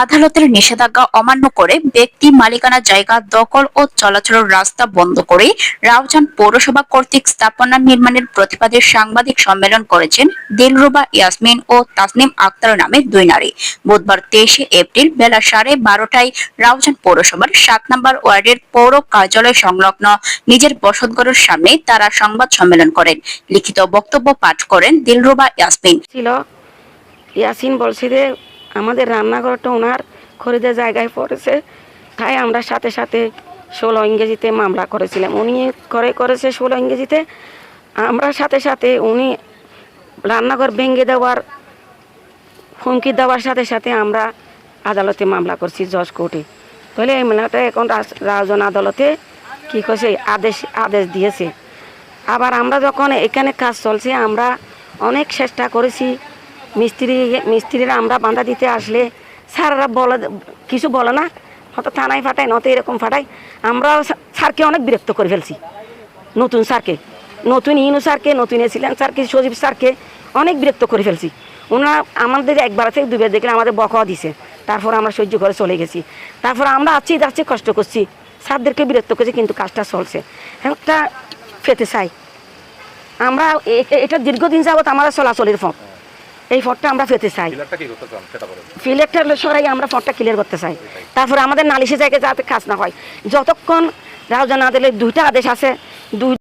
আদালতের নিষেধাজ্ঞা অমান্য করে ব্যক্তি মালিকানা জায়গা দখল ও চলাচলের রাস্তা বন্ধ করে রাউজান পৌরসভা কর্তৃক স্থাপনা নির্মাণের প্রতিবাদে সাংবাদিক সম্মেলন করেছেন দিলরুবা ইয়াসমিন ও তাসনিম আক্তার নামে দুই নারী। বুধবার তেইশে এপ্রিল বেলা সাড়ে বারোটায় রাউজান পৌরসভার সাত নম্বর ওয়ার্ডের পৌর কার্যালয় সংলগ্ন নিজের বসতঘরের সামনে তারা সংবাদ সম্মেলন করেন। লিখিত বক্তব্য পাঠ করেন দিলরুবা ইয়াসমিন। ছিল ইয়াসিন বলছি যে আমাদের রান্নাঘরটা ওনার খরিদের জায়গায় পড়েছে। তাই আমরা সাথে সাথে ষোলো ইংরেজিতে মামলা করেছিলাম। উনি করে করেছে ষোলো ইংরেজিতে। আমরা সাথে সাথে উনি রান্নাঘর ভেঙে দেওয়ার হুমকি দেওয়ার সাথে সাথে আমরা আদালতে মামলা করছি জজ কোর্টে। তাহলে এই মামলাটা এখন রাজ- রাজন আদালতে কী করছে? আদেশ আদেশ দিয়েছে। আবার আমরা যখন এখানে কাজ চলছে, আমরা অনেক চেষ্টা করেছি মিস্ত্রি মিস্ত্রিরা আমরা বাঁধা দিতে আসলে স্যাররা বলে কিছু বলে না। হয়তো থানায় ফাটায়, নয়তো এরকম ফাটায়। আমরাও স্যারকে অনেক বিরক্ত করে ফেলছি। নতুন স্যারকে, নতুন ইনু স্যারকে, নতুন এসিলেন স্যারকে, সজীব স্যারকে অনেক বিরক্ত করে ফেলছি। ওনারা আমাদের একবার থেকে দুবার দেখলে আমাদের বকাও দিছে। তারপর আমরা সহ্য করে চলে গেছি। তারপর আমরা আছি, যাচ্ছি, কষ্ট করছি। স্যারদেরকে বিরক্ত করছি, কিন্তু কাজটা চলছে। একটা পেতে চাই। আমরা এটা দীর্ঘদিন যাবত আমাদের চলাচলের ফোন এই ফোনটা আমরা পেতে চাই। ডিলারটা কি করতে চান সেটা বলেন ফিলেক্টার সরাই আমরা ফোনটা ক্লিয়ার করতে চাই। তারপরে আমাদের নালিশে জায়গায় যাতে কাজ না হয়। যতক্ষণ রাজা না দিলে দুইটা আদেশ আছে দুই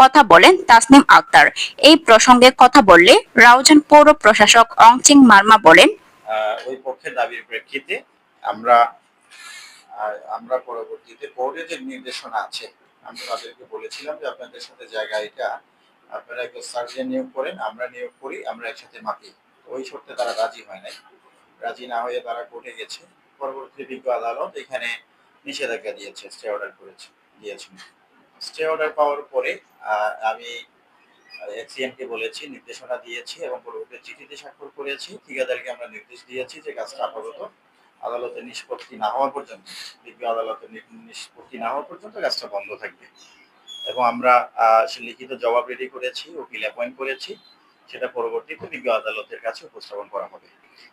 কথা বলেন তাসনিম আক্তার। এই প্রসঙ্গে কথা বললে রাউজান পৌর প্রশাসক অংচিং মার্মা বলেন আহ, ওই পক্ষের দাবির প্রেক্ষিতে আমরা আমরা পরবর্তীতে বোর্ডের যে নির্দেশনা আছে আমরা তাদেরকে বলেছিলাম যে আপনাদের সাথে জায়গা এটা আপনারা একটু সার্জন নিয়োগ করেন, আমরা নিয়োগ করি, আমরা একসাথে মাপি। ওই শর্তে তারা রাজি হয় নাই। রাজি না হয়ে তারা কোর্টে গেছে। পরবর্তী বিজ্ঞ আদালত এখানে নিষেধাজ্ঞা দিয়েছে স্টে অর্ডার করেছে দিয়েছেন স্টে অর্ডার পাওয়ার পরে আমি এক্সিএমকে বলেছি, নির্দেশনা দিয়েছি এবং পরবর্তী চিঠিতে স্বাক্ষর করেছি। ঠিকাদারকে আমরা নির্দেশ দিয়েছি যে কাজটা আপাতত আদালতের নিষ্পত্তি না হওয়া পর্যন্ত, বিজ্ঞ আদালতের নিষ্পত্তি না হওয়া পর্যন্ত কাজটা বন্ধ থাকবে। এবং আমরা লিখিত জবাব রেডি করেছি উকিল অ্যাপয়েন্ট করেছি। সেটা পরবর্তীতে বিজ্ঞ আদালতের কাছে উপস্থাপন করা হবে।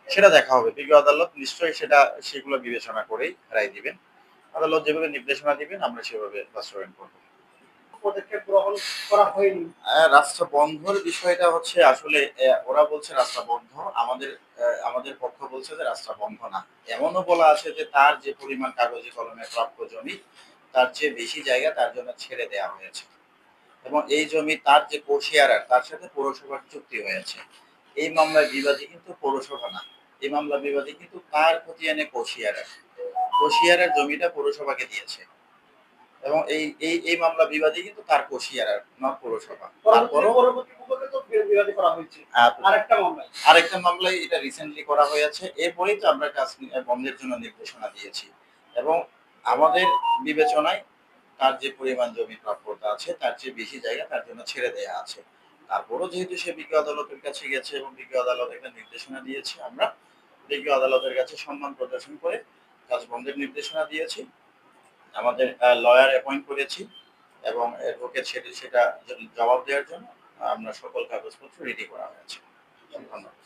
সেটা দেখা হবে। বিজ্ঞ আদালত নিশ্চয়ই সেটা সেগুলো বিবেচনা করেই রায় দিবেন। আদালত যেভাবে নির্দেশনা দিবেন আমরা সেভাবে বাস্তবায়ন করব। পদক্ষেপ গ্রহণ করা হয়নি। রাস্তা বন্ধর বিষয়টা হচ্ছে আসলে ওরা বলছে রাস্তা বন্ধ। আমাদের আহ, আমাদের পক্ষ বলছে যে রাস্তা বন্ধ না। এমনও বলা আছে যে তার যে পরিমাণ কাগজে কলমে প্রাপ্য জমি তার চেয়ে বেশি জায়গা তার জন্য ছেড়ে দেওয়া হয়েছে। এবং এই জমি তার যে কোশিয়ারার তার সাথে পৌরসভার চুক্তি হয়েছে। এই মামলার বিবাদী কিন্তু পৌরসভা না। এই মামলা বিবাদী কিন্তু তার খতিয়ানে কোশিয়ারার। কোশিয়ারার জমিটা পৌরসভাকে দিয়েছে। এবং এই এই এই মামলা বিবাদী কিন্তু তার কোশিয়ারার না পৌরসভা। আহ, আরেকটা মামলায়। আরেকটা মামলায় এটা রিসেন্টলি করা হয়েছে। এরপরেই তো আমরা কাজ বন্ধের জন্য নির্দেশনা দিয়েছি। এবং আমাদের বিবেচনায় তার যে পরিমাণ জমি প্রাপ্যতা আছে, তার চেয়ে বেশি জায়গা তার জন্য ছেড়ে দেয়া আছে। তারপরও যেহেতু সে বিজ্ঞ আদালতের কাছে গেছে এবং বিজ্ঞ আদালত একটা নির্দেশনা দিয়েছে, আমরা বিজ্ঞ আদালতের কাছে সম্মান প্রদর্শন করে কাজ বন্ধের নির্দেশনা দিয়েছি। আমাদের লয়ার অ্যাপয়েন্ট করেছি এবং অ্যাডভোকেট সেটা সেটা জবাব দেওয়ার জন্য আমরা সকল কাগজপত্র রেডি করা হয়েছে। ধন্যবাদ।